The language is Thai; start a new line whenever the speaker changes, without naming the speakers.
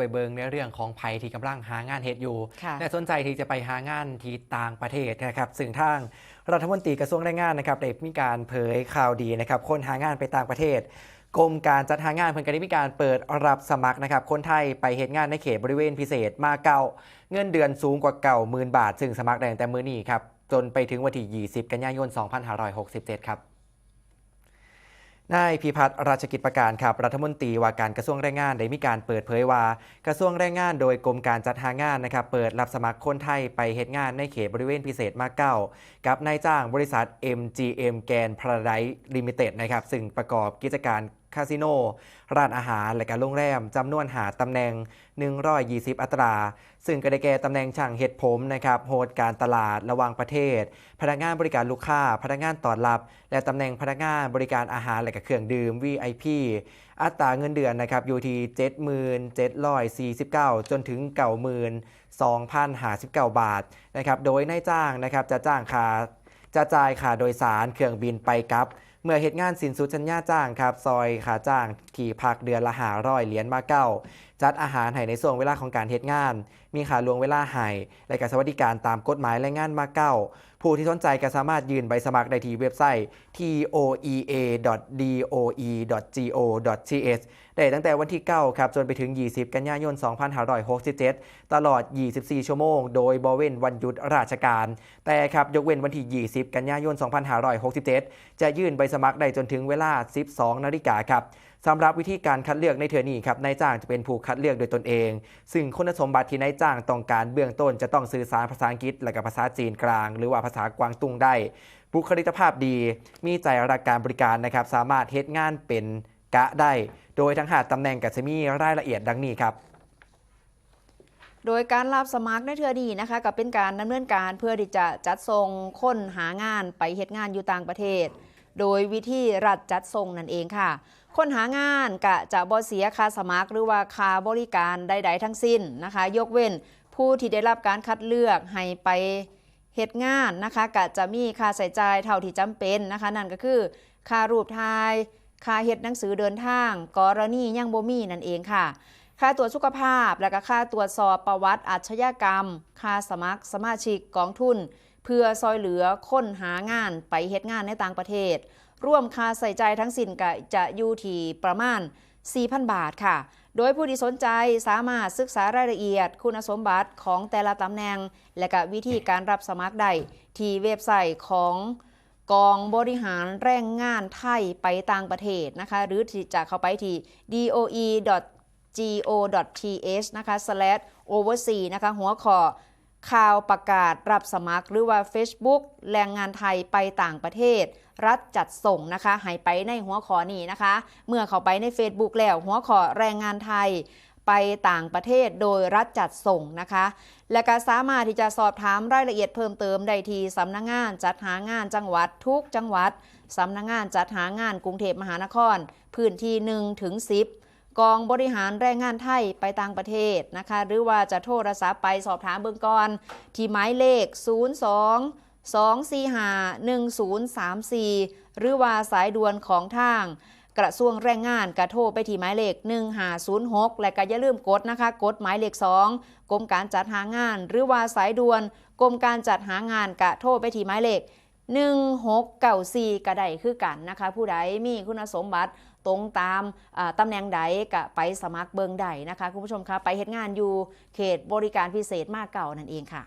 ไปเบิงในเรื่องของภัยที่กำลังหางานเฮ็ดอยู่
ค่ะ
และสนใจที่จะไปหางานที่ต่างประเทศนะครับซึ่งทางรัฐมนตรีกระทรวงแรงงานนะครับได้มีการเผยข่าวดีนะครับคนหางานไปต่างประเทศกรมการจัดหางานเพิ่นก็ได้มีการเปิดรับสมัครนะครับคนไทยไปเหตุงานในเขตบริเวณพิเศษมาเก่าเงินเดือนสูงกว่าเก่าหมื่นบาท ซึ่งสมัครได้ตั้งแต่มื้อนี้ครับจนไปถึงวันที่ 20 กันยายน 2567 ครับ นายพิพัฒน์ราชกิจประการครับรัฐมนตรีว่าการกระทรวงแรงงานได้มีการเปิดเผยว่า กระทรวงแรงงานโดยกรมการจัดหางานนะครับเปิดรับสมัครคนไทยไปเหตุงานในเขตบริเวณพิเศษมาเก้ากับนายจ้างบริษัท MGM แกนพาราไดลิมิเต็ดนะครับซึ่งประกอบกิจการ คาสิโน ร้านอาหาร และการโรงแรมจำนวนหาตำแหน่ง 120 อัตรา ซึ่งก็ได้แก่ตำแหน่งช่างเห็ดผมนะครับโหดการตลาดระว่างประเทศ พนักงานบริการลูกค้า พนักงานต้อนรับ และตำแหน่งพนักงานบริการอาหารและกเครื่องดื่ม VIP อัตราเงินเดือนนะครับอยู่ที่ 77,749 จนถึง 92,059 บาทนะครับโดยนายจ้างนะครับจะจ้างค่า จะจ่ายค่าโดยสารเครื่องบินไปกับ เมื่อเหตุงานสินสุดสัญญาจ้างครับ ซอยขาจ้างที่พักเดือนละหาร้อยเหรียญมาเก้า จัดอาหารให้ในช่วงเวลาของการเหตุงาน มีค่าลวงเวลาให้และการสวัสดิการตามกฎหมายแรงงานมาเก้า ผู้ที่สนใจก็สามารถยื่นใบสมัครได้ที่เว็บไซต์ toea.doe.go.th ได้ตั้งแต่วันที่ 9 ครับ จนไปถึง 20 กันยายน 2567 ตลอด 24 ชั่วโมง โดยบเว้นวันหยุดราชการ แต่ครับ ยกเว้นวันที่ 20 กันยายน 2567 จะยื่นใบสมัครได้จนถึงเวลา 12 นาฬิกาครับ สำหรับวิธีการคัดเลือกในเทือนี้ครับนายจ้างจะเป็นผู้คัดเลือกโดยตนเอง ซึ่งคุณสมบัติที่นายจ้างต้องการเบื้องต้นจะต้องสื่อสารภาษาอังกฤษและก็ภาษาจีนกลาง หรือว่าภาษากวางตุ้งได้ บุคลิกภาพดี มีใจรักการบริการนะครับสามารถเฮ็ดงานเป็นกะได้ โดยทั้งหาตำแหน่งกับจะมีรายละเอียดดังนี้ครับ
โดยการรับสมัครในเทือนีนะคะก็เป็นการดำเนินการเพื่อที่จะจัดส่งคนหางานไปเหตุงานอยู่ต่างประเทศ โดยวิธีรัฐจัดส่งนั่นเองค่ะ คนหางานกะจะบ่เสียค่าสมัครหรือว่าค่าบริการใดๆทั้งสิ้นนะคะ ยกเว้นผู้ที่ได้รับการคัดเลือกให้ไปเหตุงานนะคะกะจะมีค่าใช้จ่ายเท่าที่จำเป็นนะคะ นั่นก็คือค่ารูปถ่ายค่าเฮ็ดหนังสือเดินทาง กรณียังบ่มีนั่นเองค่ะ ค่าตรวจสุขภาพ และก็ค่าตรวจสอบประวัติอาชญากรรม ค่าสมัครสมาชิกกองทุน เพื่อซอยเหลือค้นหางานไปเฮ็ดงานในต่างประเทศ ร่วมค่าใส่ใจทั้งสิ้นก็จะอยู่ที่ประมาณ 4,000 บาทค่ะ โดยผู้ที่สนใจสามารถศึกษารายละเอียด คุณสมบัติของแต่ละตำแหน่ง และก็วิธีการรับสมัครได้ที่เว็บไซต์ของกองบริหารแรงงานไทยไปต่างประเทศนะคะ หรือจะเข้าไปที่ doe go.th นะคะ slash oversea นะคะ หัวข้อ ข่าวประกาศรับสมัครหรือว่า Facebook แรงงานไทยไปต่างประเทศ รัฐจัดส่งนะคะให้ไปในหัวข้อนี้นะคะ เมื่อเข้าไปใน Facebook แล้วหัวข้อแรงงานไทยไปต่างประเทศโดยรัฐจัดส่งนะคะ และก็สามารถที่จะสอบถามรายละเอียดเพิ่มเติมได้ที่สำนักงงานจัดหางานจังหวัดทุกจังหวัดสำนักงงานจัดหางานกรุงเทพมหานคร พื้นที่1ถึง10 กองบริหารแรงงานไทยไปต่างประเทศนะคะ หรือว่าจะโทรศัพท์ไปสอบถามเบื้องก่อน ที่หมายเลข 02 245 1034 หรือว่าสายด่วนของทางกระทรวงแรงงานกระโทรไปที่หมายเลข 1506 และก็อย่าลืมกดนะคะ กดหมายเลข 2กรมการจัดหางาน หรือว่าสายด่วนกรมการจัดหางานกระโทรไปที่หมายเลข 1694ก็ได้คือกันนะคะ ผู้ใดมีคุณสมบัติ ตรงตามตำแหน่งใดก็ไปสมัครเบิงใดนะคะคุณผู้ชมคะไปเฮ็ดงานอยู่เขตบริการพิเศษมากเก่านั่นเองค่ะ